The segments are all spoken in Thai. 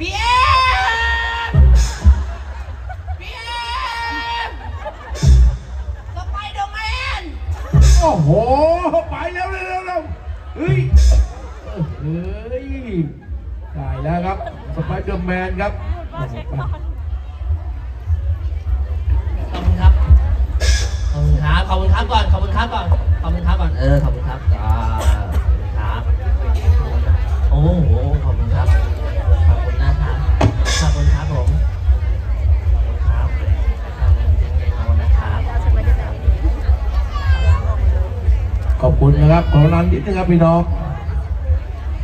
พี่เอ็มพี่เอ็มสไปเดอร์แมนโอ้โห ไปแล้วเร็วเร็วเร็วเฮ้ยเฮ้ยได้แล้วครับ สไปเดอร์แมนครับโอ้โหไปขอบคุณครับ ขอบคุณครับ ขอบคุณครับก่อน ขอบคุณครับก่อน ขอบคุณครับก่อน เออ ขอบคุณครับจ้าขอบคุณครับ โอ้โห ขอบคุณครับขอบ ขอบคุณนะครับ ขอนานนิดนึงครับพี่น้อง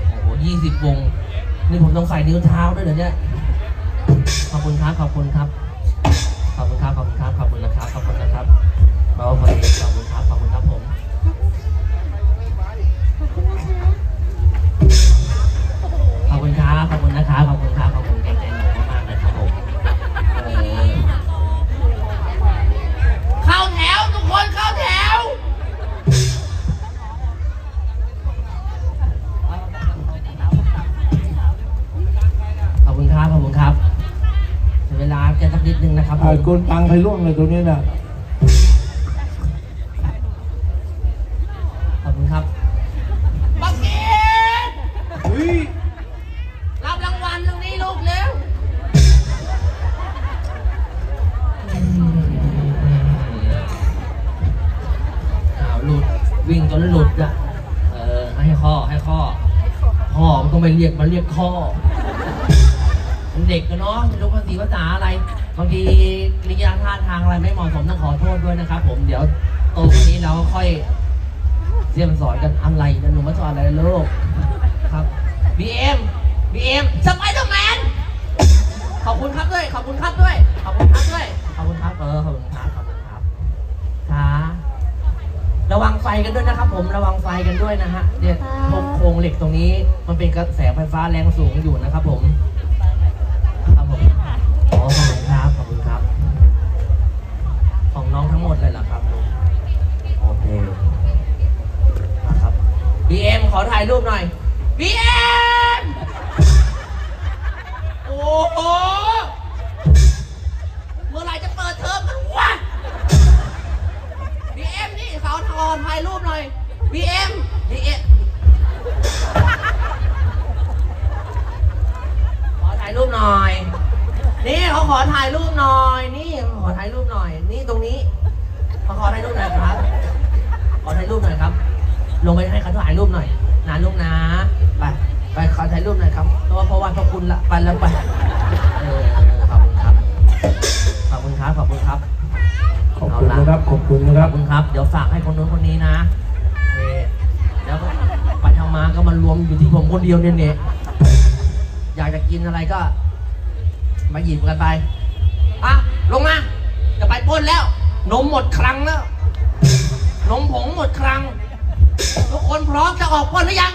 โอ้โหยี่สิบวง นี่ผมต้องใส่นิ้วเท้าด้วยเหรอเนี่ย ขอบคุณครับ ขอบคุณครับ ขอบคุณครับ ขอบคุณครับ ขอบคุณนะครับ ขอบคุณนะครับ ดนึงนะครับผไอ้มกนตังใครล่วงเลยตัวนี้น่ะขอบคุณครับ บักเก็ตเฮ้ยรับรางวัลตรงนี้ลูกเร็วอ้าวหลุดวิ่งจนหลุดอะ เออให้ข้อให้ข้อพ่อมันต้องไปเรียกมันเรียกข้อมัน เด็กกันเนาะไม่รู้ภาษีภาษาอะไร บางทีกิริยาท่าทางอะไรไม่เหมาะสมต้องขอโทษด้วยนะครับ ผมเดี๋ยวโตกว่านี้เราค่อยเรียนสอนกันอะไรนะหนูมาสอนอะไรลูกครับ BM BM สไปเดอร์แมนขอบคุณครับด้วย ขอบคุณครับด้วย ขอบคุณครับด้วย ขอบคุณครับเออขอบคุณครับขอบคุณครับค่ะระวังไฟกันด้วยนะครับ ผมระวังไฟกันด้วยนะฮะเนี่ยโครงโครงเหล็กตรงนี้มันเป็นกระแสไฟฟ้าแรงสูงอยู่นะครับ ผม ครับผมอ๋อขอบคุณครับขอบคุณครับ ของน้องทั้งหมดเลยเหรอครับลุงโอเคครับ BM ขอถ่ายรูปหน่อย BM โอ้โหเมื่อไหร่จะเปิดเทอมกันวะ BM นี่เขาทอถ่ายรูปหน่อย BM BM ขาขอถ่ายรูปหน่อย นี่ขอถ่ายรูปหน่อย นี่ตรงนี้เขาขอถ่ายรูปหน่อยครับ ขอถ่ายรูปหน่อยครับ ลงไปให้เขาถ่ายรูปหน่อยนะลูกนะ ไป ไปขอถ่ายรูปหน่อยครับ เพราะว่าเพราะว่าพระคุณละไปแล้วไปเออขอบคุณครับ ขอบคุณครับ ขอบคุณครับ ขอบคุณนะครับ ขอบคุณนะคขรัอบบคุณครับ เดี๋ยวฝากให้คนนู้นคนนี้นะเอ่แล้วก็ไปทำมาก็มารวมอยู่ที่ผมคนเดียวเนี่ยเนี่ยอยากจะกินอะไรก็ มาหยิบกันไปอะลงมา จะไปปล้นแล้ว นมหมดครังแล้ว นมผงหมดครังทุกคนพร้อมจะออกปล้นหรือยัง